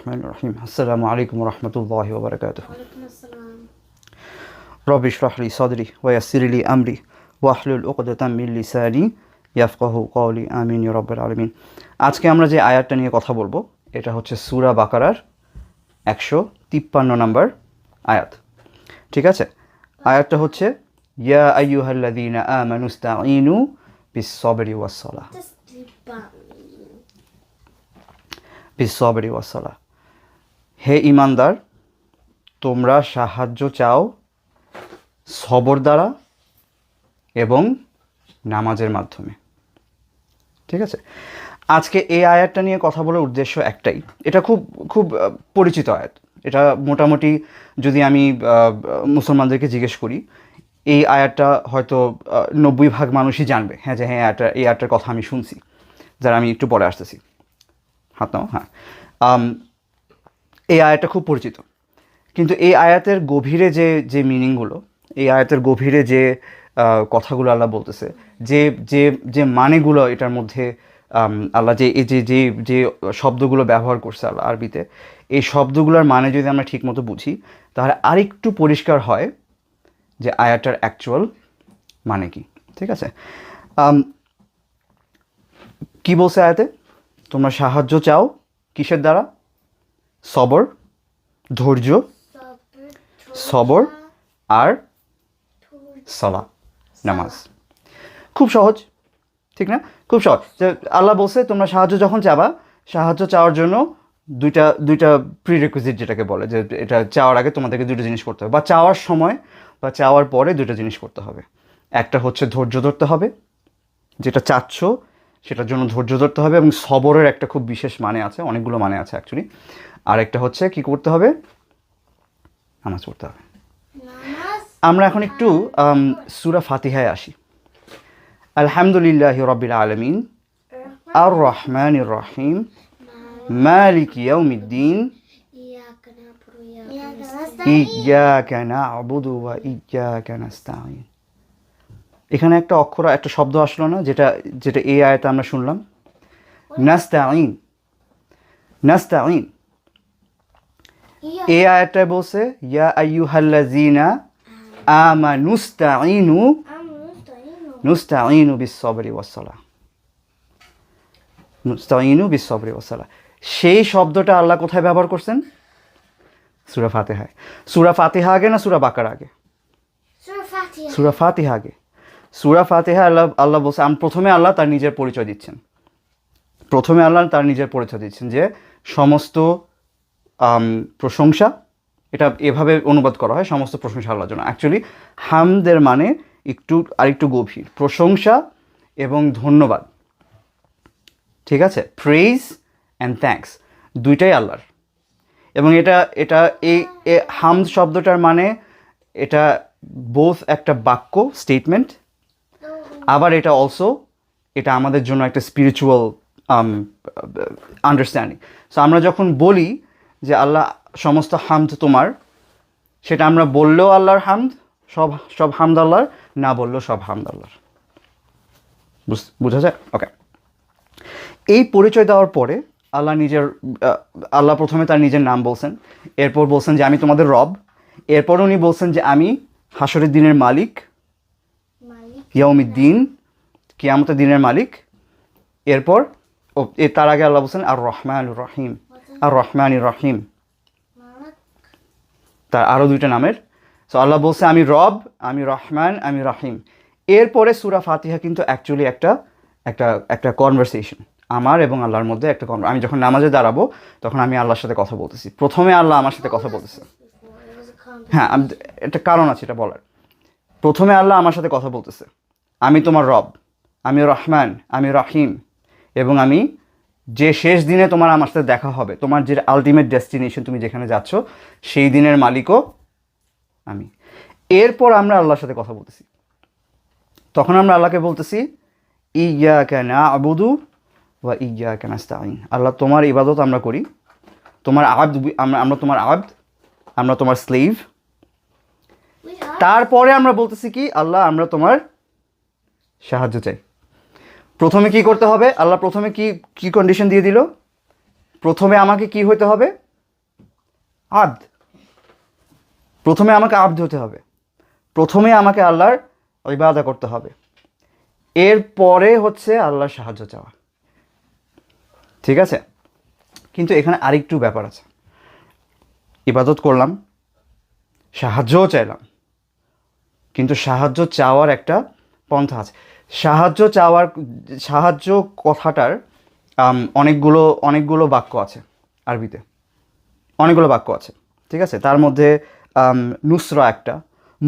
রহমান রহিম আসসালামু আলাইকুম রহমতুল্লাহ ওবরকাত রবিশ রাহলি সদরি ওয়াসিরলি আমরি ওয়াহলুল ওকদাম লিসানি ইয়াফকাহ কৌলি আমিন রব্বর আলমিন আজকে আমরা যে আয়াতটা নিয়ে কথা বলব এটা হচ্ছে সুরা বাকারার একশো তিপ্পান্ন নম্বর আয়াত। ঠিক আছে? আয়াতটা হচ্ছে ইয়া আইয়ুহাল্লাদিন আমানুস্তাইনু বিসবরি ওয়াসসালাহ। বিসবরি ওয়াসসালাহ। হে ইমানদার, তোমরা সাহায্য চাও সবর দ্বারা এবং নামাজের মাধ্যমে। ঠিক আছে? আজকে এই আয়াতটা নিয়ে কথা বলার উদ্দেশ্য একটাই। এটা খুব খুব পরিচিত আয়াত। এটা মোটামুটি যদি আমি মুসলমানদেরকে জিজ্ঞেস করি, এই আয়াতটা হয়তো নব্বই ভাগ মানুষই জানবে। হ্যাঁ যে হ্যাঁ আয়াতটা, এই আয়াতটার কথা আমি শুনছি। যারা আমি একটু পরে আসতেছি। হাত নাও হ্যাঁ। এই আয়াতটা খুব পরিচিত। কিন্তু এই আয়াতের গভীরে যে যে মিনিংগুলো এই আয়াতের গভীরে যে কথাগুলো আল্লাহ বলতেছে, যে যে যে মানেগুলো এটার মধ্যে আল্লাহ যে, এই যে যে যে শব্দগুলো ব্যবহার করছে আল্লাহ আরবিতে, এই শব্দগুলোর মানে যদি আমরা ঠিকমতো বুঝি, তাহলে আরেকটু পরিষ্কার হয় যে আয়াটার অ্যাকচুয়াল মানে কি, ঠিক আছে? কি বলছে আয়াতে? তোমরা সাহায্য চাও কিসের দ্বারা? সবর, ধৈর্য, সবর আর সলা নামাজ। খুব সহজ, ঠিক না? খুব সহজ। যে আল্লাহ বলছে, তোমরা সাহায্য যখন চাবা, সাহায্য চাওয়ার জন্য দুইটা দুইটা প্রি রেকুইজিট যেটাকে বলে, যে এটা চাওয়ার আগে তোমাদেরকে দুটো জিনিস করতে হবে। বা চাওয়ার সময় বা চাওয়ার পরে দুটো জিনিস করতে হবে। একটা হচ্ছে ধৈর্য ধরতে হবে, যেটা চাচ্ছ সেটার জন্য ধৈর্য ধরতে হবে এবং সবরের একটা খুব বিশেষ মানে আছে অনেকগুলো মানে আছে অ্যাকচুয়ালি আর একটা হচ্ছে কি করতে হবে? নামাজ পড়তে হবে। আমরা এখন একটু সুরা ফাতিহায় আসি। আলহামদুলিল্লাহ রবিল আলমিন। আর রহমান রহিম মালিক ইয়াউমিদ্দিন। ইয়াক নাবুদু ইয়াক নাস্তাইন এখানে একটা অক্ষর একটা শব্দ আসলো না যেটা যেটা এই আয়াতে আমরা শুনলাম। নাস্তাঈন নাস্তাঈন ইয়াক এই আয়াতটায় বলছে ইয়া আইয়ুহাল্লাযীনা আমানুস্তাঈনু আমনুস্তাইনু। নুস্তাঈনু বিস-সাবরি ওয়াস-সালাহ। নুস্তাঈনু বিস-সাবরি ওয়াস-সালাহ। সেই শব্দটা আল্লাহ কোথায় ব্যবহার করছেন? সূরা ফাতিহায় সুরা ফাতিহা আগে না সুরা বাকার আগে? সুরা ফাতিহা। সূরা ফাতিহা আগে। সূরা ফাতেহা আল্লাহ আল্লাহ বলছে প্রথমে আল্লাহ তার নিজের পরিচয় দিচ্ছেন। প্রথমে আল্লাহ তার নিজের পরিচয় দিচ্ছেন যে সমস্ত প্রশংসা, এটা এভাবে অনুবাদ করা হয়, সমস্ত প্রশংসা আল্লাহর জন্য। অ্যাকচুয়ালি হামদের মানে একটু, আরেকটু গভীর। প্রশংসা এবং ধন্যবাদ। ঠিক আছে? প্রেইজ অ্যান্ড থ্যাঙ্কস দুইটাই আল্লাহর। এবং এটা এটা এই হামদ শব্দটার মানে এটা বোথ একটা বাক্য স্টেটমেন্ট আবার এটা অলসো এটা আমাদের জন্য একটা স্পিরিচুয়াল আন্ডারস্ট্যান্ডিং সো আমরা যখন বলি যে আল্লাহ সমস্ত হামদ তোমার, সেটা আমরা বললেও আল্লাহর হামদ, সব সব হামদ আল্লাহর, না বললেও সব হামদ আল্লাহর। বুঝ- যায়? ওকে এই পরিচয় দেওয়ার পরে আল্লাহ নিজের আল্লাহ প্রথমে তার নিজের নাম বলছেন। এরপর বলছেন যে, আমি তোমাদের রব। এরপর উনি বলছেন যে, আমি হাসরের দিনের মালিক। ইয়াউমিদ্দিন, কিয়ামতের দিনের মালিক। এরপর, ও তার আগে আল্লাহ বলছেন আর রহমান রহিম আর রহমান রহিম। তার আরও দুইটা নামের। সো আল্লাহ বলছে, আমি রব, আমি রহমান, আমি রাহিম। এরপরে সুরা ফাতিহা কিন্তু অ্যাকচুয়ালি একটা একটা একটা কনভারসেশন আমার এবং আল্লাহর মধ্যে একটা কনভার আমি যখন নামাজে দাঁড়াবো, তখন আমি আল্লাহর সাথে কথা বলতেছি। প্রথমে আল্লাহ আমার সাথে কথা বলতেছে। হ্যাঁ একটা কারণ আছে এটা বলার। প্রথমে আল্লাহ আমার সাথে কথা বলতেছে। আমি তোমার রব আমি রহমান আমি রাহিম এবং আমি যে শেষ দিনে তোমার আমার সাথে দেখা হবে তোমার যে আলটিমেট ডেস্টিনেশন তুমি যেখানে যাচ্ছ সেই দিনের মালিকও আমি। এরপর আমরা আল্লাহর সাথে কথা বলতেছি। তখন আমরা আল্লাহকে বলতেছি ইয়া কেন আবুদু বা ইয়া কেন আস্তাইন আল্লাহ তোমার ইবাদত আমরা করি তোমার আব্দ আমরা আমরা তোমার আব্দ আমরা তোমার স্লেভ তারপরে আমরা বলতেছি কি আল্লাহ আমরা তোমার সাহায্য চাই। প্রথমে কি করতে হবে? আল্লাহ প্রথমে কি কি কন্ডিশন দিয়ে দিল? প্রথমে আমাকে কি হইতে হবে? আদ প্রথমে আমাকে আব্দ হতে হবে। প্রথমে আমাকে আল্লাহর ইবাদা করতে হবে। এরপরে হচ্ছে আল্লাহর সাহায্য চাওয়া। ঠিক আছে? কিন্তু এখানে আরেকটু ব্যাপার আছে। ইবাদত করলাম, সাহায্যও চাইলাম, কিন্তু সাহায্য চাওয়ার একটা পন্থা আছে। সাহায্য চাওয়ার, সাহায্য কথাটার অনেকগুলো অনেকগুলো বাক্য আছে আরবিতে। অনেকগুলো বাক্য আছে, ঠিক আছে? তার মধ্যে নুসরা একটা,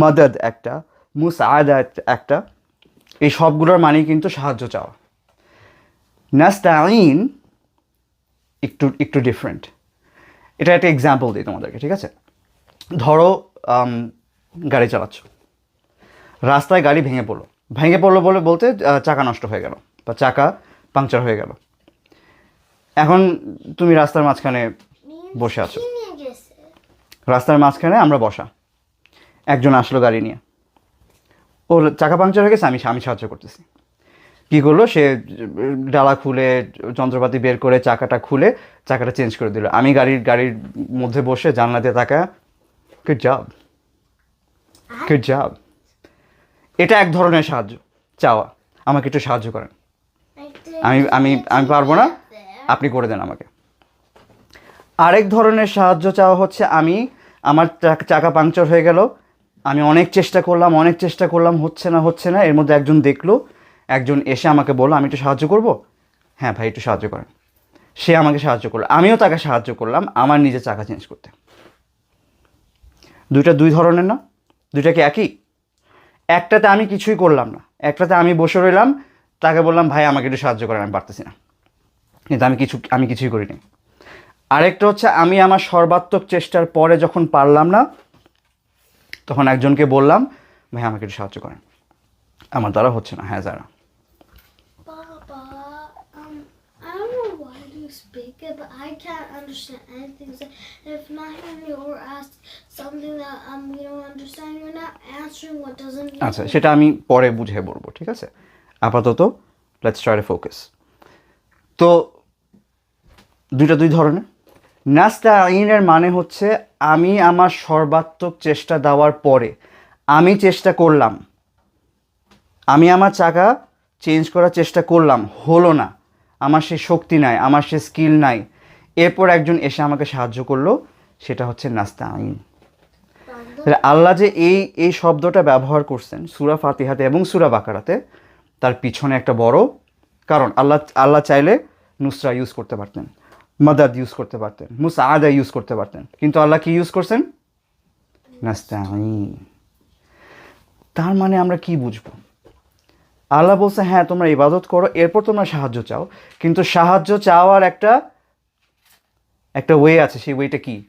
মদদ একটা মুসায়দা একটা, এই সবগুলোর মানেই কিন্তু সাহায্য চাওয়া। নাস্তাইন একটু একটু ডিফারেন্ট এটা একটা এক্সাম্পল দিই তোমাদেরকে, ঠিক আছে? ধরো গাড়ি চালাচ্ছ। রাস্তায় গাড়ি ভেঙে পড়ল। ভেঙে পড়ল বলে বলতে চাকা নষ্ট হয়ে গেল বা চাকা পাংচার হয়ে গেল। এখন তুমি রাস্তার মাঝখানে বসে আছো। রাস্তার মাঝখানে আমরা বসা। একজন আসলো গাড়ি নিয়ে। ও চাকা পাংচার হয়ে গেছে আমি আমি সাহায্য করতেছি। কী করল? সে ডালা খুলে যন্ত্রপাতি বের করে চাকাটা খুলে চাকাটা চেঞ্জ করে দিল। আমি গাড়ির গাড়ির মধ্যে বসে জানলা দিয়ে তাকা গুড জব গুড জব এটা এক ধরনের সাহায্য। চাওয়া, আমাকে একটু সাহায্য করেন। আমি আমি আমি পারব না? আপনি করে দেন আমাকে। আরেক ধরনের সাহায্য চাওয়া হচ্ছে, আমি, আমার চাকা পাংচার হয়ে গেল। আমি অনেক চেষ্টা করলাম, অনেক চেষ্টা করলাম, হচ্ছে না হচ্ছে না, এর মধ্যে একজন দেখল। একজন এসে আমাকে বলল, আমি একটু সাহায্য করব? হ্যাঁ ভাই, একটু সাহায্য করেন। সে আমাকে সাহায্য করল। আমিও তাকে সাহায্য করলাম, আমার নিজের চাকা চেঞ্জ করতে। দুইটা দুই ধরনের না? দুইটা কি একই? একটাতে আমি কিছুই করলাম না। একটাতে আমি বসে রইলাম, তাকে বললাম, ভাই, আমাকে একটু সাহায্য করেন, আমি পারতেছি না। কিন্তু আমি কিছু, আমি কিছুই করিনি। আরেকটা হচ্ছে, আমি আমার সর্বাত্মক চেষ্টার পরে যখন পারলাম না, তখন একজনকে বললাম, ভাই, আমাকে একটু সাহায্য করেন। আমার দ্বারা হচ্ছে না হ্যাঁ যারা Papa, um, I don't know why you it, but I can't understand anything. So if not hearing or ask something that um we don't understand, you're not answering what doesn't. mean আচ্ছা সেটা আমি পরে বুঝে বলব ঠিক আছে আপাতত let's try focus তো দুইটা দুই ধরনের নাস্তা আইনের মানে হচ্ছে আমি আমার সর্বাত্মক চেষ্টা দেওয়ার পরে আমি চেষ্টা করলাম আমি আমার চাকা চেঞ্জ করার চেষ্টা করলাম হলো না আমার সে শক্তি নাই, আমার সে স্কিল নাই। এরপর একজন এসে আমাকে সাহায্য করল, সেটা হচ্ছে নাস্তা আইন তাহলে আল্লাহ যে এই এই শব্দটা ব্যবহার করছেন সুরা ফাতিহাতে এবং সুরা বাকারাতে, তার পিছনে একটা বড় কারণ। আল্লাহ আল্লাহ চাইলে নুসরা ইউজ করতে পারতেন, মাদাদ ইউজ করতে পারতেন মুসা আদা ইউজ করতে পারতেন। কিন্তু আল্লাহ কি ইউজ করছেন? নাস্তাইন তার মানে আমরা কি বুঝব? আল্লাহ বলছে হ্যাঁ তোমরা ইবাদত করো, এরপর তোমরা সাহায্য চাও। কিন্তু সাহায্য চাওয়ার একটা একটা ওয়ে আছে, সেই ওয়েটা কি?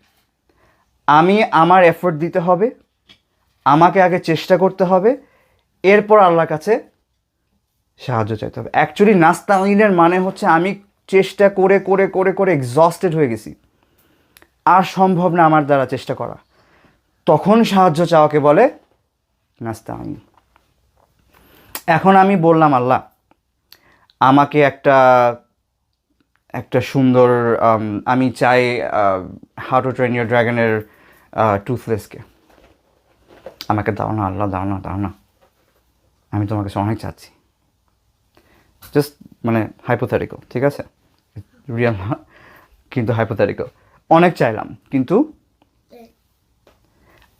আমি আমার এফোর্ট দিতে হবে, আমাকে আগে চেষ্টা করতে হবে, এরপর আল্লাহর কাছে সাহায্য চাইতে হবে। অ্যাকচুয়ালি নাস্তাইনের মানে হচ্ছে আমি চেষ্টা করে করে করে করে এক্সস্টেড হয়ে গেছি। আর সম্ভব না আমার দ্বারা চেষ্টা করা। তখন সাহায্য চাওয়াকে বলে নাস্তাইন এখন আমি বললাম আল্লাহ আমাকে একটা একটা সুন্দর আমি চাই হাউ টু ট্রেন ইউর ড্রাগনের টুথলেসকে আমাকে দাও না আল্লাহ দাও না দাও না। আমি তোমার কাছে অনেক চাচ্ছি। জাস্ট মানে হাইপোথেটিক্যাল ঠিক আছে? রিয়েল না কিন্তু হাইপোথেটিক্যাল অনেক চাইলাম কিন্তু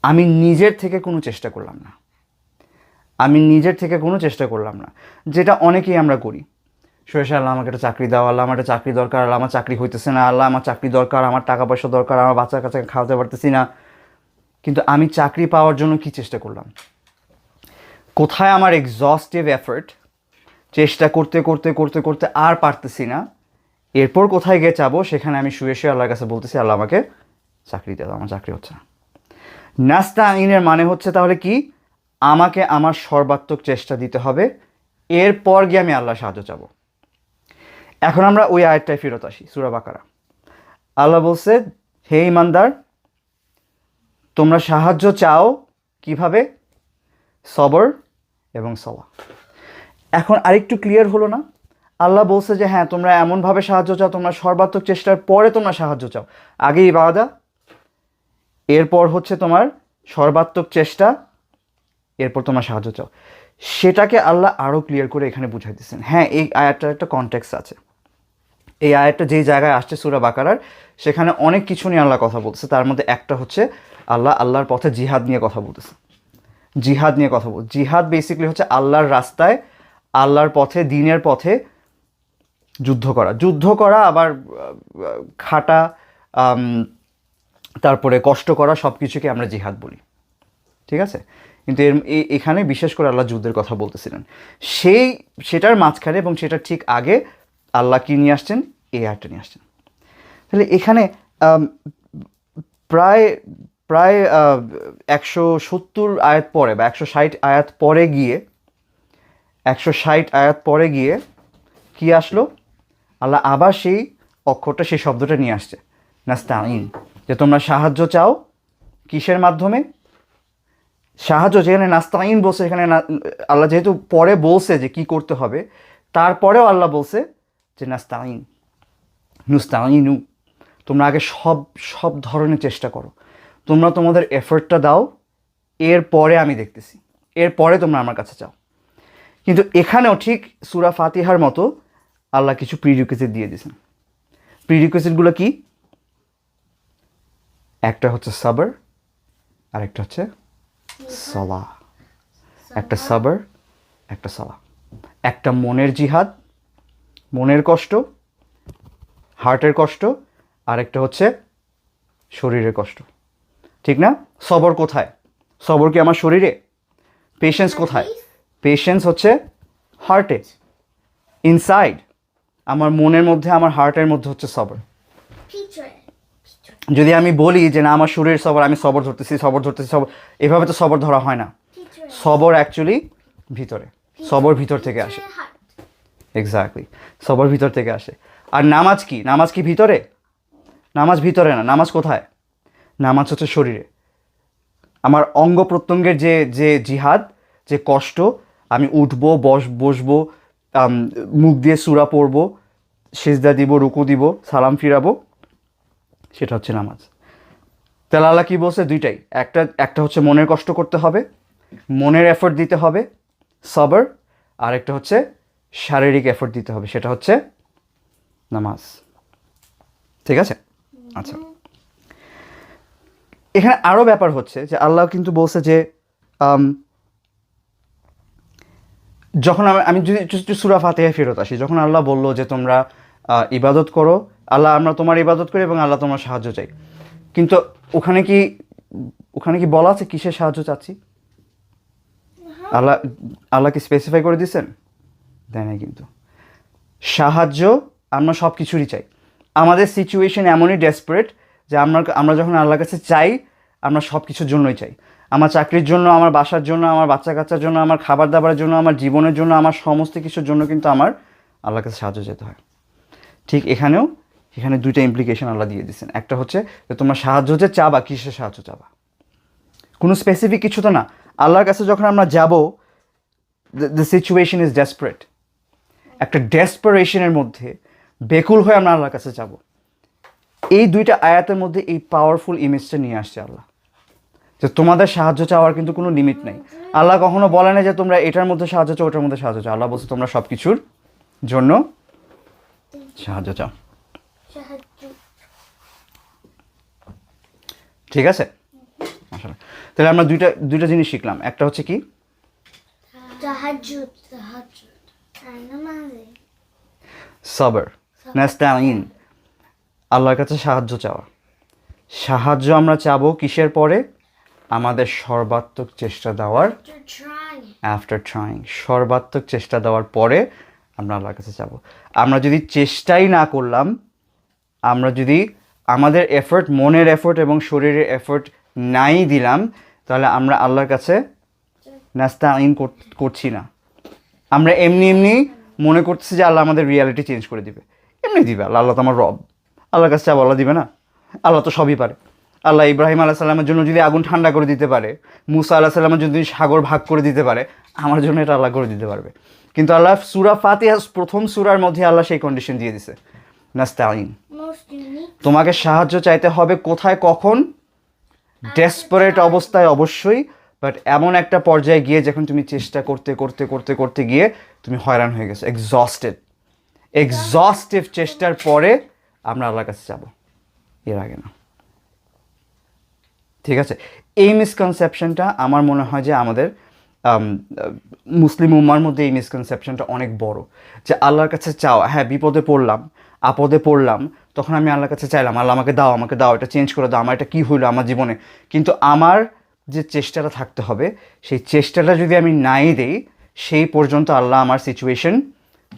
আমি নিজের থেকে কোনো চেষ্টা করলাম না। আমি নিজের থেকে কোনো চেষ্টা করলাম না। যেটা অনেকেই আমরা করি। সুরেশ আল্লাহ আমাকে একটা চাকরি দাও, আল্লাহ আমার একটা চাকরি দরকার, আল্লাহ আমার চাকরি হইতেছে না, আল্লাহ আমার চাকরি দরকার, আমার টাকা পয়সা দরকার, আমার বাচ্চার কাছে খাওয়াতে পারতেছি না। কিন্তু আমি চাকরি পাওয়ার জন্য কি চেষ্টা করলাম? কোথায় আমার এক্সস্টিভ এফর্ট চেষ্টা করতে করতে করতে করতে আর পারতেছি না। এরপর কোথায় গিয়ে চাবো? সেখানে আমি শুয়ে শুয়ে আল্লাহর কাছে বলতেছি, আল্লাহ আমাকে চাকরি দেওয়া আমার চাকরি হচ্ছে না। নাস্তা আইনের মানে হচ্ছে তাহলে কি? আমাকে আমার সর্বাত্মক চেষ্টা দিতে হবে। এরপর গিয়ে আমি আল্লাহ সাহায্য চাবো। এখন আমরা ওই আয়টায় ফেরত আসি, সুরা বাকারা। আল্লাহ বলছে, হে ইমানদার তোমরা সাহায্য চাও কীভাবে? সবর এবং সওয়া এখন আরেকটু ক্লিয়ার হলো না? আল্লাহ বলছে যে হ্যাঁ তোমরা এমনভাবে সাহায্য চাও, তোমরা সর্বাত্মক চেষ্টার পরে তোমরা সাহায্য চাও। আগেই বাদা এরপর হচ্ছে তোমার সর্বাত্মক চেষ্টা এরপর তোমার সাহায্য চাও। সেটাকে আল্লাহ আরও ক্লিয়ার করে এখানে বুঝাই দিচ্ছেন হ্যাঁ এই আয়াতটার একটা কনটেক্স আছে। এই আয়াতটা যেই জায়গায় আসছে সুরা বাকারার, সেখানে অনেক কিছু নিয়ে আল্লাহ কথা বলছে তার মধ্যে একটা হচ্ছে আল্লাহ আল্লাহর পথে জিহাদ নিয়ে কথা বলতেছে। জিহাদ নিয়ে কথা বল জিহাদ বেসিক্যালি হচ্ছে আল্লাহর রাস্তায় আল্লাহর পথে, দিনের পথে যুদ্ধ করা। যুদ্ধ করা, আবার খাটা তারপরে কষ্ট করা সব কিছুকে আমরা জিহাদ বলি। ঠিক আছে? কিন্তু এর এখানে বিশেষ করে আল্লাহ যুদ্ধের কথা বলতেছিলেন। সেই, সেটার মাঝখানে এবং সেটার ঠিক আগে আল্লাহ কী নিয়ে আসছেন? এই আয়টা নিয়ে আসছেন। তাহলে এখানে প্রায় প্রায় একশো সত্তর আয়াত পরে বা একশো ষাট আয়াত পরে গিয়ে, একশো ষাট আয়াত পরে গিয়ে কি আসলো? আল্লাহ আবার সেই অক্ষরটা, সেই শব্দটা নিয়ে আসছে। নাস্তাইন যে তোমরা সাহায্য চাও কিসের মাধ্যমে? সাহায্য যেখানে নাস্তাইন বলছে এখানে আল্লাহ যেহেতু পরে বলছে যে কি করতে হবে, তারপরেও আল্লাহ বলছে যে নাস্তাইন, নুস্তাইনু, তোমরা আগে সব সব ধরনের চেষ্টা করো। তোমরা তোমাদের এফোর্টটা দাও এর পরে আমি দেখতেছি এর পরে তোমরা আমার কাছে চাও কিন্তু এখানেও ঠিক সুরা ফাতিহার মতো আল্লাহ কিছু প্রিরিকুইজিট দিয়ে দিয়েছেন। প্রিরিকুইজিটগুলো কি? একটা হচ্ছে সাবার আর একটা হচ্ছে সলা একটা সাবার একটা সলা একটা মনের জিহাদ মনের কষ্ট হার্টের কষ্ট আর একটা হচ্ছে শরীরের কষ্ট। ঠিক না? সবর কোথায়? সবর কি আমার শরীরে? পেশেন্স কোথায়? পেশেন্স হচ্ছে হার্টে ইনসাইড আমার মনের মধ্যে আমার হার্টের মধ্যে হচ্ছে সবর. যদি আমি বলি যে না আমার শরীর সবর আমি সবর ধরতেছি সবর ধরতেছি সবর এভাবে তো সবর ধরা হয় না। সবর অ্যাকচুয়ালি ভিতরে। সবর ভিতর থেকে আসে। এক্স্যাক্টলি সবর ভিতর থেকে আসে। আর নামাজ কি? নামাজ কি ভিতরে? নামাজ ভিতরে না। নামাজ কোথায়? নামাজ হচ্ছে শরীরে। আমার অঙ্গ প্রত্যঙ্গের যে যে জিহাদ যে কষ্ট আমি উঠবো বস বসবো মুখ দিয়ে সুরা পড়ব সেজদা দিব রুকু দিব সালাম ফিরাবো সেটা হচ্ছে নামাজ। আল্লাহ কি বলছে? দুইটাই। একটা একটা হচ্ছে মনের কষ্ট করতে হবে, মনের এফোর্ট দিতে হবে, সবর, আর একটা হচ্ছে শারীরিক এফোর্ট দিতে হবে, সেটা হচ্ছে নামাজ। ঠিক আছে? আচ্ছা। এখানে আরও ব্যাপার হচ্ছে যে আল্লাহ কিন্তু বলছে যে যখন আমি যদি সুরা ফাতেহা ফেরত আসি, যখন আল্লাহ বলল যে তোমরা ইবাদত করো আল্লাহ আমরা তোমার ইবাদত করি এবং আল্লাহ তোমার সাহায্য চাই। কিন্তু ওখানে কি ওখানে কি বলা আছে কিসের সাহায্য চাচ্ছি? আল্লাহ আল্লাহ কি স্পেসিফাই করে দিচ্ছেন দেয় নাই কিন্তু। সাহায্য আমরা সব কিছুরই চাই। আমাদের সিচুয়েশন এমনই ডেসপারেট যে আমরা আমরা যখন আল্লাহর কাছে চাই আমরা সব কিছুর জন্যই চাই। আমার চাকরির জন্য আমার বাসার জন্য আমার বাচ্চা কাচ্চার জন্য আমার খাবার দাবারের জন্য আমার জীবনের জন্য আমার সমস্ত কিছুর জন্য কিন্তু আমার আল্লাহর কাছে সাহায্য যেতে হয়। ঠিক এখানেও এখানে দুইটা ইমপ্লিকেশন আল্লাহ দিয়ে দিচ্ছেন একটা হচ্ছে যে তোমরা সাহায্য যে চাবা, কিসের সাহায্য চাবা? কোনো স্পেসিফিক কিছু তো না। আল্লাহর কাছে যখন আমরা যাব দ্য সিচুয়েশন ইজ ডেসপারেট একটা ডেসপারেশনের মধ্যে বেকুল হয়ে আমরা আল্লাহর কাছে যাব। এই দুইটা আয়াতের মধ্যে এই পাওয়ারফুল ইমেজটা নিয়ে আসছে আল্লাহ। যে তোমাদের সাহায্য চাওয়ার কিন্তু কোনো লিমিট নেই। আল্লাহ কখনো বলে না যে তোমরা এটার মধ্যে সাহায্য চাও, ওটার মধ্যে সাহায্য চাও। আল্লাহ বলছে, তোমরা সব কিছুর জন্য সাহায্য চাও. ঠিক আছে? তাহলে আমরা দুইটা দুইটা জিনিস শিখলাম। একটা হচ্ছে কি. সবর নাস্তাইন। আল্লাহর কাছে সাহায্য চাওয়া। সাহায্য আমরা চাবো কিসের পরে? আমাদের সর্বাত্মক চেষ্টা দেওয়ার আফটার ট্রাইং সর্বাত্মক চেষ্টা দেওয়ার পরে আমরা আল্লাহর কাছে যাব আমরা যদি চেষ্টাই না করলাম আমরা যদি আমাদের এফোর্ট মনের এফোর্ট এবং শরীরের এফোর্ট নাই দিলাম, তাহলে আমরা আল্লাহর কাছে নাস্তা আইন করছি না। আমরা এমনি এমনি মনে করতেছি যে আল্লাহ আমাদের রিয়ালিটি চেঞ্জ করে দিবে। এমনি দিবে আল্লাহ আল্লাহ তো আমার রব। আল্লাহর কাছে চাবো আল্লাহ দিবে না। আল্লাহ তো সবই পারে। আল্লাহ ইব্রাহিম আল্লাহ সাল্লামের জন্য যদি আগুন ঠান্ডা করে দিতে পারে, মুসা আল্লাহ সাল্লামের জন্য যদি সাগর ভাগ করে দিতে পারে, আমার জন্য এটা আল্লাহ করে দিতে পারবে। কিন্তু আল্লাহ সুরা ফাতিহা, প্রথম সুরার মধ্যে আল্লাহ সেই কন্ডিশন দিয়ে দিছে Most unique. তোমাকে সাহায্য চাইতে হবে কোথায় কখন? ডেসপারেট অবস্থায় অবশ্যই বাট এমন একটা পর্যায়ে গিয়ে যখন তুমি চেষ্টা করতে করতে করতে করতে গিয়ে তুমি হয়রান হয়ে গেছো এক্সস্টেড এক্সস্টিভ চেষ্টার পরে আমরা আল্লাহর কাছে যাব। এর আগে না। ঠিক আছে? এই মিসকনসেপশনটা আমার মনে হয় যে আমাদের মুসলিম উম্মার মধ্যে এই মিসকনসেপশনটা অনেক বড়। যে আল্লাহর কাছে চাওয়া হ্যাঁ বিপদে পড়লাম আপদে পড়লাম তখন আমি আল্লাহর কাছে চাইলাম, আল্লাহ, আমাকে দাও আমাকে দাও, এটা চেঞ্জ করে দাও, আমার এটা কী হইল আমার জীবনে? কিন্তু আমার যে চেষ্টাটা থাকতে হবে, সেই চেষ্টাটা যদি আমি নাই দেই, সেই পর্যন্ত আল্লাহ আমার সিচুয়েশন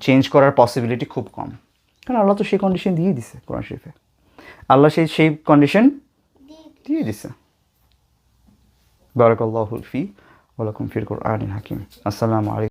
চেঞ্জ করার পসিবিলিটি খুব কম। কারণ আল্লাহ তো সেই কন্ডিশন দিয়ে দিছে কোরআন শরীফে। আল্লাহ সেই সেই কন্ডিশন দিয়ে দিছে। বারাকাল্লাহুল ফি ওয়ালাকুম ফির কোরআন হাকিম। আসসালামু আলাইকুম।